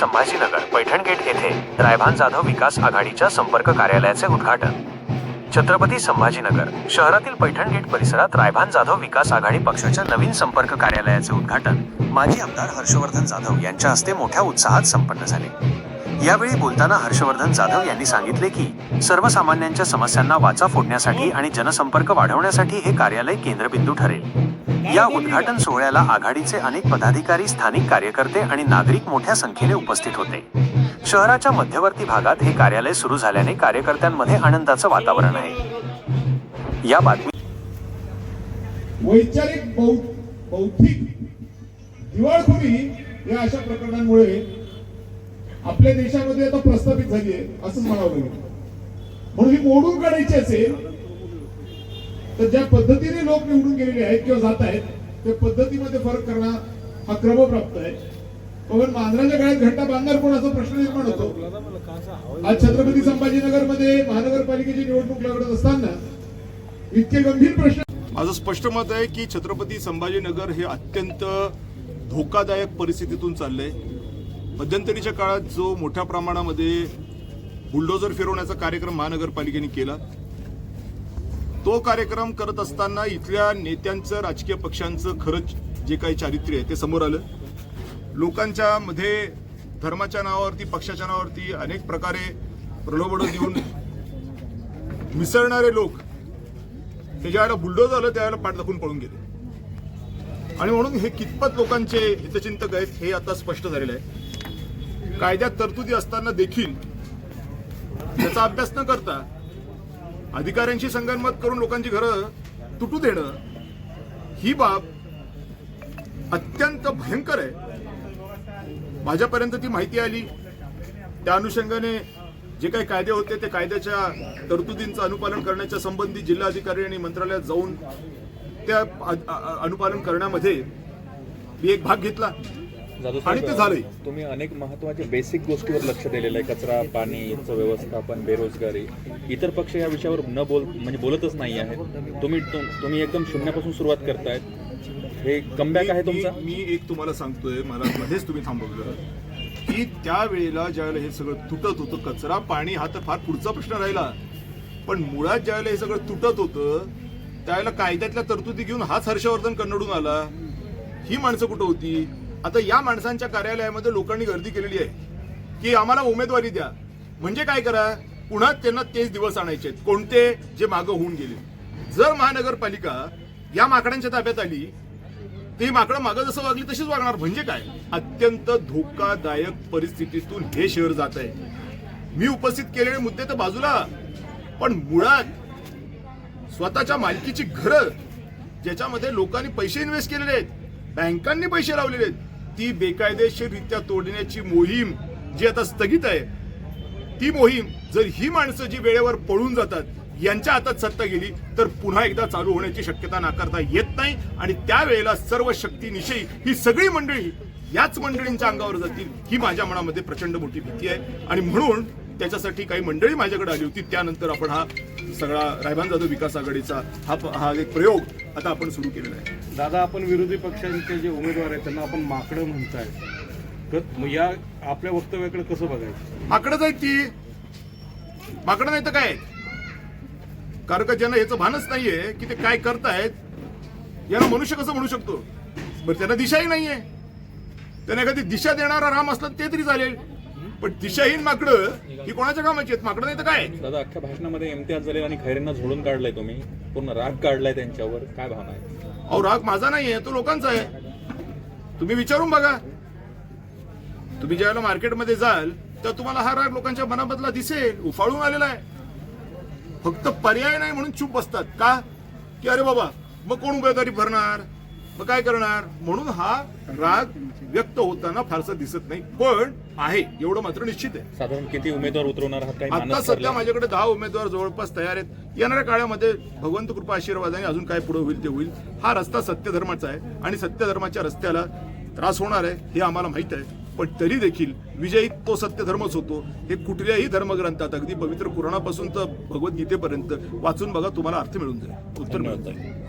Sambhajinagar Paithan gate येथे रायभान जाधव विकास आघाडीच्या संपर्क कार्यालयाचे उद्घाटन. छत्रपती संभाजीनगर शहरातील पैठण गेट परिसरात रायभान जाधव विकास आघाडी पक्षाच्या नवीन संपर्क कार्यालयाचे उद्घाटन. माजी आमदार हर्षवर्धन जाधव यांच्या हस्ते मोठ्या उत्साहात संपन्न झाले. यावेळी बोलताना हर्षवर्धन जाधव यांनी सांगितले की सर्वसामान्यांच्या समस्यांना वाचा फोडण्यासाठी आणि जनसंपर्क वाढवण्यासाठी हे कार्यालय केंद्रबिंदू ठरेल. या उद्घाटन सोहळ्याला आघाडीचे अनेक पदाधिकारी स्थानिक कार्यकर्ते आणि नागरिक मोठ्या संख्येने उपस्थित होते. शहराच्या मध्यवर्ती भागात हे कार्यालय सुरू झाल्याने कार्यकर्त्यांमध्ये आनंदाचं वातावरण आहे. या बातमी वैचारिक बौद्धिक दिवाळखोरी या अशा प्रकरणांमुळे आपल्या देशामध्ये आता प्रस्थापित झाली आहे असंच म्हणावं लागेल. म्हणून ही मोडून काढायची असेल तर ज्या पद्धतीने लोक निवडून गेलेले आहेत किंवा जात आहेत त्या पद्धतीमध्ये फरक करणं हा क्रमप्राप्त आहे. पण मांजराच्या काळात घंटा बांधणार कोण असा प्रश्न निर्माण होतो? आज छत्रपती संभाजीनगरमध्ये महानगरपालिकेची निवडणूक लढत असताना इतके गंभीर प्रश्न माझं स्पष्ट मत आहे की छत्रपती संभाजीनगर हे अत्यंत धोकादायक परिस्थितीतून चाललंय. मध्यंतरीच्या काळात जो मोठ्या प्रमाणामध्ये बुलडोजर फिरवण्याचा कार्यक्रम महानगरपालिकेने केला तो कार्यक्रम करत असताना इथल्या नेत्यांचं राजकीय पक्षांचं खरंच जे काही चारित्र्य आहे ते समोर आलं. लोकांच्या मध्ये धर्माच्या नावावरती पक्षाच्या नावावरती अनेक प्रकारे प्रलोभनं देऊन मिसळणारे लोक हे ज्यावेळेला बुलडोज आलं त्यावेळेला पाठ दाखवून पळून गेले. आणि म्हणून हे कितपत लोकांचे हितचिंतक आहेत हे आता स्पष्ट झालेलं आहे. कायद्यात तरतुदी असताना देखील त्याचा अभ्यास न करता अधिकाऱ्यांशी संगनमत करून लोकांची घरं तुटू देणं ही बाब अत्यंत भयंकर आहे. माझ्यापर्यंत ती माहिती आली. त्या अनुषंगाने जे काही कायदे होते ते कायद्याच्या तरतुदींचं अनुपालन करण्याच्या संबंधी जिल्हाधिकारी आणि मंत्रालयात जाऊन त्या अनुपालन करण्यामध्ये मी एक भाग घेतला. आणि ते झालंय. तुम्ही अनेक महत्त्वाच्या बेसिक गोष्टीवर लक्ष दिलेलं आहे. कचरा पाणीचं व्यवस्थापन बेरोजगारी. इतर पक्ष या विषयावर न बोल म्हणजे बोलतच नाही आहेत. तुम्ही तुम- तुम्ही एकदम शून्यापासून सुरुवात करतायत. हे कमबॅक आहे तुमचा? मी एक तुम्हाला सांगतोय मला मध्येच तुम्ही थांबवलं की त्या वेळेला ज्यावेळेला हे सगळं तुटत होतं कचरा पाणी हा तर फार पुढचा प्रश्न राहिला. पण मुळात ज्यावेळेला हे सगळं तुटत होतं त्यावेळेला कायद्यातल्या तरतुदी घेऊन हाच हर्षवर्धन कन्नडून आला. ही माणसं कुठं होती? आता या माणसांच्या कार्यालयामध्ये लोकांनी गर्दी केलेली आहे. की आम्हाला उमेदवारी द्या. म्हणजे काय करा? पुन्हा त्यांना तेच दिवस आणायचे आहेत. कोणते? जे मागं होऊन गेले. जर महानगरपालिका या माकडांच्या ताब्यात आली ती माकडं मागं जसं वागली तशीच वागणार. म्हणजे काय? अत्यंत धोकादायक परिस्थितीतून हे शहर जात आहे. मी उपस्थित केलेले मुद्दे तर बाजूला. पण मुळात स्वतःच्या मालकीची घरं ज्याच्यामध्ये लोकांनी पैसे इन्व्हेस्ट केलेले आहेत बँकांनी पैसे लावलेले आहेत ती बेकायदेशीररित्या तोडण्याची मोहीम जी आता स्थगित आहे ती मोहीम जर ही माणसं जी वेळेवर पळून जातात यांच्या हातात सत्ता गेली तर पुन्हा एकदा चालू होण्याची शक्यता नाकारता येत नाही आणि त्यावेळेला सर्व शक्तीनिशी ही सगळी मंडळी याच मंडळींच्या अंगावर जातील ही माझ्या मनामध्ये प्रचंड मोठी भीती आहे. आणि म्हणून त्याच्यासाठी काही मंडळी माझ्याकडे आली होती त्यानंतर आपण हा सगळा रायबान जाधव विकास आघाडीचा हा हा एक प्रयोग आता आपण सुरू केलेला आहे. दादा आपण विरोधी पक्षांचे जे उमेदवार आहेत त्यांना आपण माकडं म्हणताय. तर मग या आपल्या वक्तव्याकडे कसं बघायचं? माकडंच आहेत ती. माकडं नाही तर काय कारण का ज्यांना याचं भानच नाहीये की ते काय करतायत यांना मनुष्य कसं म्हणू शकतो? बरं त्यांना दिशाही नाहीये. त्यांना एखादी दिशा देणारा राम असला ते तरी चालेल. पण दिशाहीन माकडं ही कोणाच्या कामाची आहेत? माकडं नाही तर काय दादा अख्ख्या भाषणामध्ये इम्तियाज जलील आणि खैरेंना झोडून काढलंय तुम्ही. पूर्ण राग काढलाय त्यांच्यावर. काय भावना आहे? अहो राग माझा नाहीये तो लोकांचा आहे. तुम्ही विचारून बघा. तुम्ही ज्यावेळेला मार्केटमध्ये जाल तर तुम्हाला हा राग लोकांच्या मनामधला दिसेल उफाळून आलेला आहे. फक्त पर्याय नाही म्हणून चूप बसतात. का? की अरे बाबा मग कोण उमेदवारी भरणार? मग काय करणार? म्हणून हा राग व्यक्त होताना फारसा दिसत नाही. पण आहे एवढं मात्र निश्चित आहे. साधारण किती उमेदवार उतरवणार आहात? काही आता मानस सध्या ठरलंय? माझ्याकडे दहा उमेदवार जवळपास तयार आहेत. येणाऱ्या काळामध्ये भगवंत कृपा आशीर्वादाने अजून काय पुढे होईल ते होईल. हा रस्ता सत्यधर्माचा आहे आणि सत्यधर्माच्या रस्त्याला त्रास होणार आहे हे आम्हाला माहीत आहे. पण तरी देखील विजयी तो सत्यधर्मच होतो. हे कुठल्याही धर्मग्रंथात अगदी पवित्र पुराणापासून तर भगवद्गीतेपर्यंत वाचून बघा तुम्हाला अर्थ मिळून जाईल. उत्तर मिळून जाईल.